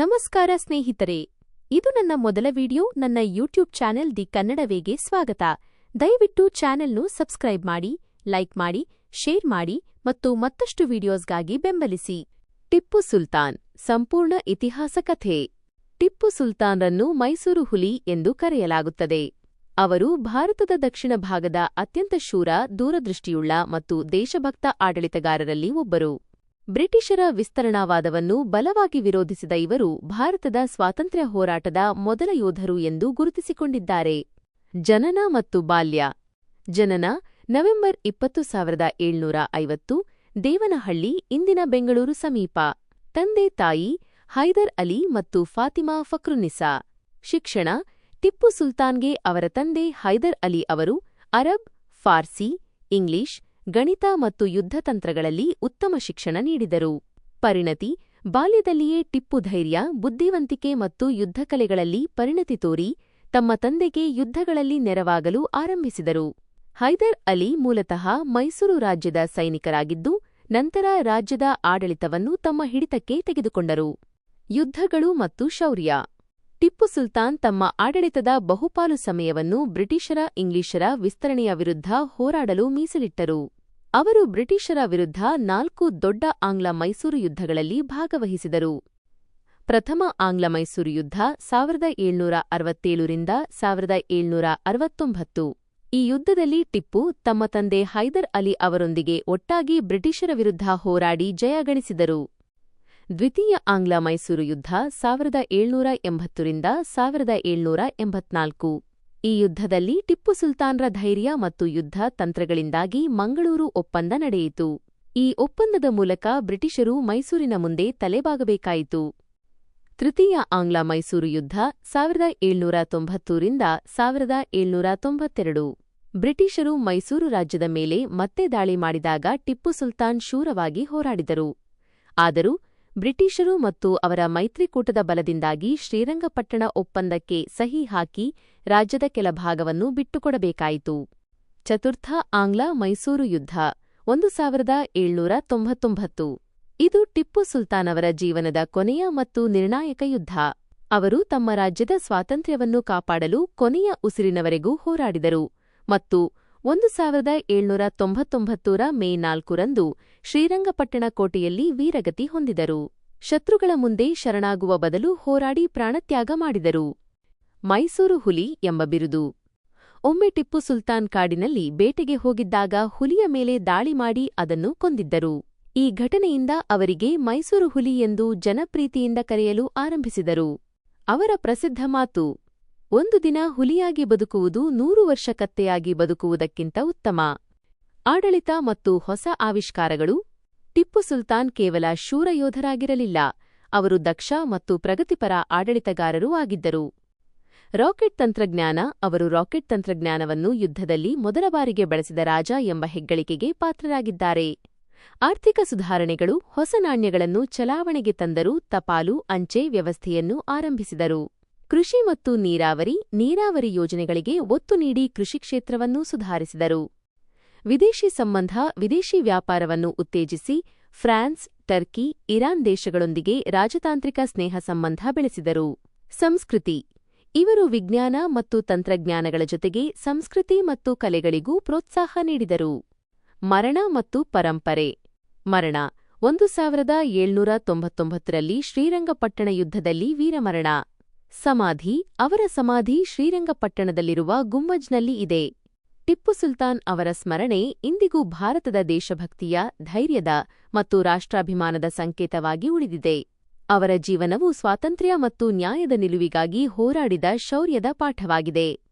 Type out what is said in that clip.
ನಮಸ್ಕಾರ ಸ್ನೇಹಿತರೆ, ಇದು ನನ್ನ ಮೊದಲ ವಿಡಿಯೋ, ನನ್ನ ಯೂಟ್ಯೂಬ್ ಚಾನೆಲ್ ದಿ ಕನ್ನಡವೇಗೆ ಸ್ವಾಗತ. ದಯವಿಟ್ಟು ಚಾನೆಲ್ನು ಸಬ್ಸ್ಕ್ರೈಬ್ ಮಾಡಿ, ಲೈಕ್ ಮಾಡಿ, ಶೇರ್ ಮಾಡಿ ಮತ್ತು ಮತ್ತಷ್ಟು ವಿಡಿಯೋಸ್ಗಾಗಿ ಬೆಂಬಲಿಸಿ. ಟಿಪ್ಪು ಸುಲ್ತಾನ್, ಸಂಪೂರ್ಣ ಇತಿಹಾಸ ಕಥೆ. ಟಿಪ್ಪು ಸುಲ್ತಾನ್ರನ್ನು ಮೈಸೂರು ಹುಲಿ ಎಂದು ಕರೆಯಲಾಗುತ್ತದೆ. ಅವರು ಭಾರತದ ದಕ್ಷಿಣ ಭಾಗದ ಅತ್ಯಂತ ಶೂರ, ದೂರದೃಷ್ಟಿಯುಳ್ಳ ಮತ್ತು ದೇಶಭಕ್ತ ಆಡಳಿತಗಾರರಲ್ಲಿ ಒಬ್ಬರು. ಬ್ರಿಟಿಷರ ವಿಸ್ತರಣಾವಾದವನ್ನು ಬಲವಾಗಿ ವಿರೋಧಿಸಿದ ಇವರು ಭಾರತದ ಸ್ವಾತಂತ್ರ್ಯ ಹೋರಾಟದ ಮೊದಲ ಯೋಧರು ಎಂದು ಗುರುತಿಸಿಕೊಂಡಿದ್ದಾರೆ. ಜನನ ಮತ್ತು ಬಾಲ್ಯ. ಜನನ ನವೆಂಬರ್ ಇಪ್ಪತ್ತು ಸಾವಿರದ ಏಳ್ನೂರ ಐವತ್ತು, ದೇವನಹಳ್ಳಿ, ಇಂದಿನ ಬೆಂಗಳೂರು ಸಮೀಪ. ತಂದೆ ತಾಯಿ ಹೈದರ್ ಅಲಿ ಮತ್ತು ಫಾತಿಮಾ ಫಕ್ರುನಿಸಾ. ಶಿಕ್ಷಣ, ಟಿಪ್ಪು ಸುಲ್ತಾನ್ಗೆ ಅವರ ತಂದೆ ಹೈದರ್ ಅಲಿ ಅವರು ಅರಬ್, ಫಾರ್ಸಿ, ಇಂಗ್ಲಿಷ್ ಗಣಿತ ಮತ್ತು ಯುದ್ಧತಂತ್ರಗಳಲ್ಲಿ ಉತ್ತಮ ಶಿಕ್ಷಣ ನೀಡಿದರು. ಪರಿಣತಿ, ಬಾಲ್ಯದಲ್ಲಿಯೇ ಟಿಪ್ಪು ಧೈರ್ಯ, ಬುದ್ಧಿವಂತಿಕೆ ಮತ್ತು ಯುದ್ಧಕಲೆಗಳಲ್ಲಿ ಪರಿಣತಿ ತೋರಿ ತಮ್ಮ ತಂದೆಗೆ ಯುದ್ಧಗಳಲ್ಲಿ ನೆರವಾಗಲು ಆರಂಭಿಸಿದರು. ಹೈದರ್ ಅಲಿ ಮೂಲತಃ ಮೈಸೂರು ರಾಜ್ಯದ ಸೈನಿಕರಾಗಿದ್ದು, ನಂತರ ರಾಜ್ಯದ ಆಡಳಿತವನ್ನು ತಮ್ಮ ಹಿಡಿತಕ್ಕೆ ತೆಗೆದುಕೊಂಡರು. ಯುದ್ಧಗಳು ಮತ್ತು ಶೌರ್ಯ. ಟಿಪ್ಪು ಸುಲ್ತಾನ್ ತಮ್ಮ ಆಡಳಿತದ ಬಹುಪಾಲು ಸಮಯವನ್ನು ಬ್ರಿಟಿಷರ ಇಂಗ್ಲಿಷರ ವಿಸ್ತರಣೆಯ ವಿರುದ್ಧ ಹೋರಾಡಲು ಮೀಸಲಿಟ್ಟರು. ಅವರು ಬ್ರಿಟಿಷರ ವಿರುದ್ಧ ನಾಲ್ಕು ದೊಡ್ಡ ಆಂಗ್ಲ ಮೈಸೂರು ಯುದ್ಧಗಳಲ್ಲಿ ಭಾಗವಹಿಸಿದರು. ಪ್ರಥಮ ಆಂಗ್ಲ ಮೈಸೂರು ಯುದ್ಧ ಸಾವಿರದ ಏಳ್ನೂರ ಅರವತ್ತೇಳರಿಂದ ಸಾವಿರದ ಏಳ್ನೂರ ಅರವತ್ತೊಂಬತ್ತು. ಈ ಯುದ್ಧದಲ್ಲಿ ಟಿಪ್ಪು ತಮ್ಮ ತಂದೆ ಹೈದರ್ ಅಲಿ ಅವರೊಂದಿಗೆ ಒಟ್ಟಾಗಿ ಬ್ರಿಟಿಷರ ವಿರುದ್ಧ ಹೋರಾಡಿ ಜಯಗಳಿಸಿದರು ದ್ವಿತೀಯ ಆಂಗ್ಲ ಮೈಸೂರು ಯುದ್ಧ ಸಾವಿರದ ಏಳ್ನೂರ ಎಂಬತ್ತರಿಂದ ಸಾವಿರದ ಏಳ್ನೂರ ಎಂಬತ್ನಾಲ್ಕು. ಈ ಯುದ್ಧದಲ್ಲಿ ಟಿಪ್ಪು ಸುಲ್ತಾನ್ರ ಧೈರ್ಯ ಮತ್ತು ಯುದ್ಧ ತಂತ್ರಗಳಿಂದಾಗಿ ಮಂಗಳೂರು ಒಪ್ಪಂದ ನಡೆಯಿತು. ಈ ಒಪ್ಪಂದದ ಮೂಲಕ ಬ್ರಿಟಿಷರು ಮೈಸೂರಿನ ಮುಂದೆ ತಲೆಬಾಗಬೇಕಾಯಿತು. ತೃತೀಯ ಆಂಗ್ಲ ಮೈಸೂರು ಯುದ್ಧ ಸಾವಿರದ ಏಳ್ನೂರ ತೊಂಬತ್ತೂರಿಂದ ಸಾವಿರದ ಏಳ್ನೂರ ತೊಂಬತ್ತೆರಡು. ಬ್ರಿಟಿಷರು ಮೈಸೂರು ರಾಜ್ಯದ ಮೇಲೆ ಮತ್ತೆ ದಾಳಿ ಮಾಡಿದಾಗ ಟಿಪ್ಪು ಸುಲ್ತಾನ್ ಶೂರವಾಗಿ ಹೋರಾಡಿದರು. ಆದರೂ ಬ್ರಿಟಿಷರು ಮತ್ತು ಅವರ ಮೈತ್ರಿಕೂಟದ ಬಲದಿಂದಾಗಿ ಶ್ರೀರಂಗಪಟ್ಟಣ ಒಪ್ಪಂದಕ್ಕೆ ಸಹಿ ಹಾಕಿ ರಾಜ್ಯದ ಕೆಲ ಭಾಗವನ್ನು ಬಿಟ್ಟುಕೊಡಬೇಕಾಯಿತು. ಚತುರ್ಥ ಆಂಗ್ಲ ಮೈಸೂರು ಯುದ್ಧ, ಒಂದು ಸಾವಿರದ ಏಳ್ನೂರ ತೊಂಬತ್ತೊಂಬತ್ತು. ಇದು ಟಿಪ್ಪು ಸುಲ್ತಾನ್ ಅವರ ಜೀವನದ ಕೊನೆಯ ಮತ್ತು ನಿರ್ಣಾಯಕ ಯುದ್ಧ. ಅವರು ತಮ್ಮ ರಾಜ್ಯದ ಸ್ವಾತಂತ್ರ್ಯವನ್ನು ಕಾಪಾಡಲು ಕೊನೆಯ ಉಸಿರಿನವರೆಗೂ ಹೋರಾಡಿದರು ಮತ್ತು ಒಂದು ಸಾವಿರದ ಏಳ್ನೂರ ತೊಂಬತ್ತೊಂಬತ್ತರ ಮೇ ನಾಲ್ಕರಂದು ಶ್ರೀರಂಗಪಟ್ಟಣ ಕೋಟೆಯಲ್ಲಿ ವೀರಗತಿ ಹೊಂದಿದರು. ಶತ್ರುಗಳ ಮುಂದೆ ಶರಣಾಗುವ ಬದಲು ಹೋರಾಡಿ ಪ್ರಾಣತ್ಯಾಗ ಮಾಡಿದರು. ಮೈಸೂರು ಹುಲಿ ಎಂಬ ಬಿರುದು. ಒಮ್ಮೆ ಟಿಪ್ಪು ಸುಲ್ತಾನ್ ಕಾಡಿನಲ್ಲಿ ಬೇಟೆಗೆ ಹೋಗಿದ್ದಾಗ ಹುಲಿಯ ಮೇಲೆ ದಾಳಿ ಮಾಡಿ ಅದನ್ನು ಕೊಂದಿದ್ದರು. ಈ ಘಟನೆಯಿಂದ ಅವರಿಗೆ ಮೈಸೂರು ಹುಲಿ ಎಂದು ಜನಪ್ರೀತಿಯಿಂದ ಕರೆಯಲು ಆರಂಭಿಸಿದರು. ಅವರ ಪ್ರಸಿದ್ಧ ಮಾತು ಒಂದು ದಿನ ಹುಲಿಯಾಗಿ ಬದುಕುವುದು ನೂರು ವರ್ಷ ಕತ್ತೆಯಾಗಿ ಬದುಕುವುದಕ್ಕಿಂತ ಉತ್ತಮ. ಆಡಳಿತ ಮತ್ತು ಹೊಸ ಆವಿಷ್ಕಾರಗಳು. ಟಿಪ್ಪು ಸುಲ್ತಾನ್ ಕೇವಲ ಶೂರಯೋಧರಾಗಿರಲಿಲ್ಲ. ಅವರು ದಕ್ಷ ಮತ್ತು ಪ್ರಗತಿಪರ ಆಡಳಿತಗಾರರೂ ಆಗಿದ್ದರು. ರಾಕೆಟ್ ತಂತ್ರಜ್ಞಾನ, ಅವರು ರಾಕೆಟ್ ತಂತ್ರಜ್ಞಾನವನ್ನು ಯುದ್ಧದಲ್ಲಿ ಮೊದಲ ಬಾರಿಗೆ ಬಳಸಿದ ರಾಜ ಎಂಬ ಹೆಗ್ಗಳಿಕೆಗೆ ಪಾತ್ರರಾಗಿದ್ದಾರೆ. ಆರ್ಥಿಕ ಸುಧಾರಣೆಗಳು, ಹೊಸ ನಾಣ್ಯಗಳನ್ನು ಚಲಾವಣೆಗೆ ತಂದರೂ ತಪಾಲು, ಅಂಚೆ ವ್ಯವಸ್ಥೆಯನ್ನು ಆರಂಭಿಸಿದರು. ಕೃಷಿ ಮತ್ತು ನೀರಾವರಿ ನೀರಾವರಿ ಯೋಜನೆಗಳಿಗೆ ಒತ್ತು ನೀಡಿ ಕೃಷಿ ಕ್ಷೇತ್ರವನ್ನು ಸುಧಾರಿಸಿದರು. ವಿದೇಶಿ ಸಂಬಂಧ, ವಿದೇಶಿ ವ್ಯಾಪಾರವನ್ನು ಉತ್ತೇಜಿಸಿ ಫ್ರಾನ್ಸ್, ಟರ್ಕಿ, ಇರಾನ್ ದೇಶಗಳೊಂದಿಗೆ ರಾಜತಾಂತ್ರಿಕ ಸ್ನೇಹ ಸಂಬಂಧ ಬೆಳೆಸಿದರು. ಸಂಸ್ಕೃತಿ. ಇವರು ವಿಜ್ಞಾನ ಮತ್ತು ತಂತ್ರಜ್ಞಾನಗಳ ಜೊತೆಗೆ ಸಂಸ್ಕೃತಿ ಮತ್ತು ಕಲೆಗಳಿಗೂ ಪ್ರೋತ್ಸಾಹ ನೀಡಿದರು. ಮರಣ ಮತ್ತು ಪರಂಪರೆ. ಮರಣ. ಒಂದು ಸಾವಿರದ ಏಳ್ನೂರ ತೊಂಬತ್ತೊಂಬತ್ತರಲ್ಲಿ ಶ್ರೀರಂಗಪಟ್ಟಣ ಯುದ್ಧದಲ್ಲಿ ವೀರಮರಣ. ಸಮಾಧಿ, ಅವರ ಸಮಾಧಿ ಶ್ರೀರಂಗಪಟ್ಟಣದಲ್ಲಿರುವ ಗುಮ್ಮಜ್ನಲ್ಲಿ ಇದೆ. ಟಿಪ್ಪು ಸುಲ್ತಾನ್ ಅವರ ಸ್ಮರಣೆ ಇಂದಿಗೂ ಭಾರತದ ದೇಶಭಕ್ತಿಯ, ಧೈರ್ಯದ ಮತ್ತು ರಾಷ್ಟ್ರಾಭಿಮಾನದ ಸಂಕೇತವಾಗಿ ಉಳಿದಿದೆ. ಅವರ ಜೀವನವು ಸ್ವಾತಂತ್ರ್ಯ ಮತ್ತು ನ್ಯಾಯದ ನಿಲುವಿಗಾಗಿ ಹೋರಾಡಿದ ಶೌರ್ಯದ ಪಾಠವಾಗಿದೆ.